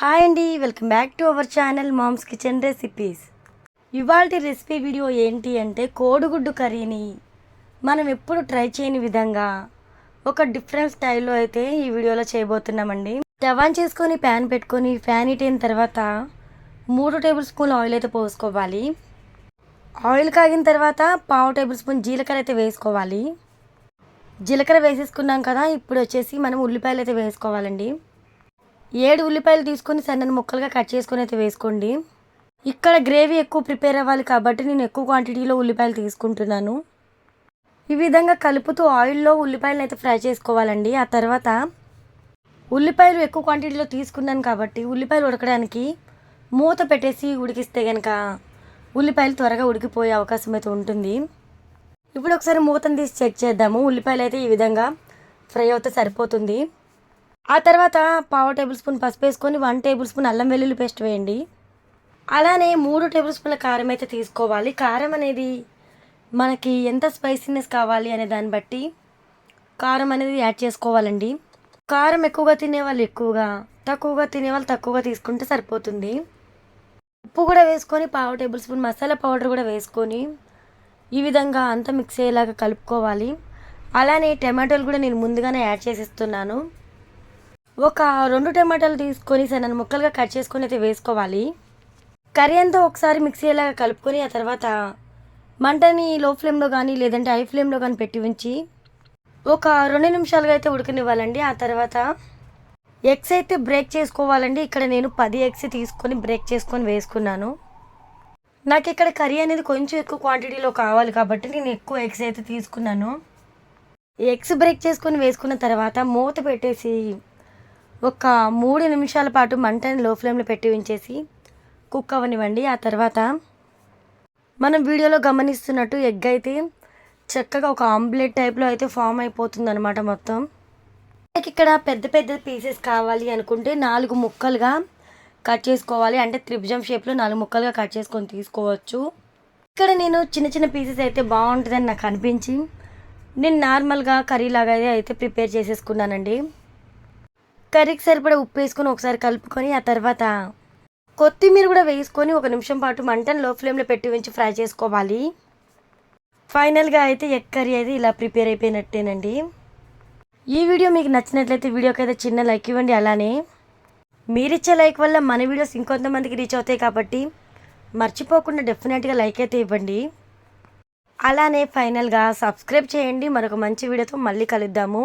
Hi అండి welcome back to our channel mom's kitchen recipes. ఇవాళ recipe video ఏంటి అంటే కోడిగుడ్డు కర్రీని మనం ఎప్పుడు ట్రై చేయని విధంగా ఒక డిఫరెంట్ స్టైల్లో అయితే ఈ వీడియోలో చేయబోతున్నామండి. టవాన్ చేసుకొని ప్యాన్ పెట్టుకొని ఫ్యాన్ హీట్ అయిన తర్వాత మూడు టేబుల్ స్పూన్ ఆయిల్ అయితే పోసుకోవాలి. ఆయిల్ కాగిన తర్వాత పావు టేబుల్ స్పూన్ జీలకర్ర అయితే వేసుకోవాలి. జీలకర్ర వేసేసుకున్నాం కదా ఇప్పుడు వచ్చేసి మనం ఉల్లిపాయలు అయితే వేసుకోవాలండి. ఏడు ఉల్లిపాయలు తీసుకొని సన్నని ముక్కలుగా కట్ చేసుకొని అయితే వేసుకోండి. ఇక్కడ గ్రేవీ ఎక్కువ ప్రిపేర్ అవ్వాలి కాబట్టి నేను ఎక్కువ క్వాంటిటీలో ఉల్లిపాయలు తీసుకుంటున్నాను. ఈ విధంగా కలుపుతూ ఆయిల్లో ఉల్లిపాయలను అయితే ఫ్రై చేసుకోవాలండి. ఆ తర్వాత ఉల్లిపాయలు ఎక్కువ క్వాంటిటీలో తీసుకున్నాను కాబట్టి ఉల్లిపాయలు ఉడకడానికి మూత పెట్టేసి ఉడికిస్తే కనుక ఉల్లిపాయలు త్వరగా ఉడికిపోయే అవకాశం అయితే ఉంటుంది. ఇప్పుడు ఒకసారి మూతను తీసి చెక్ చేద్దాము. ఉల్లిపాయలు అయితే ఈ విధంగా ఫ్రై అవుతే సరిపోతుంది. ఆ తర్వాత పావు టేబుల్ స్పూన్ పసుపు వేసుకొని వన్ టేబుల్ స్పూన్ అల్లం వెల్లుల్లి పేస్ట్ వేయండి. అలానే మూడు టేబుల్ స్పూన్ల కారం అయితే తీసుకోవాలి. కారం అనేది మనకి ఎంత స్పైసీనెస్ కావాలి అనే దాన్ని బట్టి కారం అనేది యాడ్ చేసుకోవాలండి. కారం ఎక్కువగా తినేవాళ్ళు ఎక్కువగా తక్కువగా తినేవాళ్ళు తక్కువగా తీసుకుంటే సరిపోతుంది. ఉప్పు కూడా వేసుకొని పావు టేబుల్ స్పూన్ మసాలా పౌడర్ కూడా వేసుకొని ఈ విధంగా అంతా మిక్స్ అయ్యేలాగా కలుపుకోవాలి. అలానే టమాటోలు కూడా నేను ముందుగానే యాడ్ చేసేస్తున్నాను. ఒక రెండు టమాటాలు తీసుకొని సన్న ముక్కలుగా కట్ చేసుకొని అయితే వేసుకోవాలి. కర్రీ అంతా ఒకసారి మిక్సీ అయ్యేలాగా కలుపుకొని ఆ తర్వాత మంటని లో ఫ్లేమ్లో కానీ లేదంటే హై ఫ్లేమ్లో కానీ పెట్టి ఉంచి ఒక రెండు నిమిషాలుగా అయితే ఉడకనివ్వాలండి. ఆ తర్వాత ఎగ్స్ అయితే బ్రేక్ చేసుకోవాలండి. ఇక్కడ నేను పది ఎగ్స్ తీసుకొని బ్రేక్ చేసుకొని వేసుకున్నాను. నాకు ఇక్కడ కర్రీ అనేది కొంచెం ఎక్కువ క్వాంటిటీలో కావాలి కాబట్టి నేను ఎక్కువ ఎగ్స్ అయితే తీసుకున్నాను. ఎగ్స్ బ్రేక్ చేసుకొని వేసుకున్న తర్వాత మూత పెట్టేసి ఒక మూడు నిమిషాల పాటు మంటని లో ఫ్లేమ్లో పెట్టి ఉంచేసి కుక్ అవ్వనివ్వండి ఆ తర్వాత మనం వీడియోలో గమనిస్తున్నట్టు ఎగ్ అయితే చక్కగా ఒక ఆమ్లెట్ టైప్లో అయితే ఫామ్ అయిపోతుంది అనమాట మొత్తం. మనకి ఇక్కడ పెద్ద పెద్ద పీసెస్ కావాలి అనుకుంటే నాలుగు ముక్కలుగా కట్ చేసుకోవాలి. అంటే త్రిభుజం షేప్లో నాలుగు ముక్కలుగా కట్ చేసుకొని తీసుకోవచ్చు. ఇక్కడ నేను చిన్న చిన్న పీసెస్ అయితే బాగుంటుందని నాకు అనిపించి నేను నార్మల్గా కర్రీ లాగా అయితే ప్రిపేర్ చేసేసుకున్నానండి. కర్రీకి సరిపడే ఉప్పు వేసుకొని ఒకసారి కలుపుకొని ఆ తర్వాత కొత్తిమీర కూడా వేసుకొని ఒక నిమిషం పాటు మంటను లో ఫ్లేమ్లో పెట్టి ఉంచి ఫ్రై చేసుకోవాలి. ఫైనల్గా అయితే ఎగ్ కర్రీ అయితే ఇలా ప్రిపేర్ అయిపోయినట్టేనండి. ఈ వీడియో మీకు నచ్చినట్లయితే వీడియోకి అయితే చిన్న లైక్ ఇవ్వండి. అలానే మీరిచ్చే లైక్ వల్ల మన వీడియోస్ ఇంకొంతమందికి రీచ్ అవుతాయి కాబట్టి మర్చిపోకుండా డెఫినెట్గా లైక్ అయితే ఇవ్వండి. అలానే ఫైనల్గా సబ్స్క్రైబ్ చేయండి. మరొక మంచి వీడియోతో మళ్ళీ కలుద్దాము.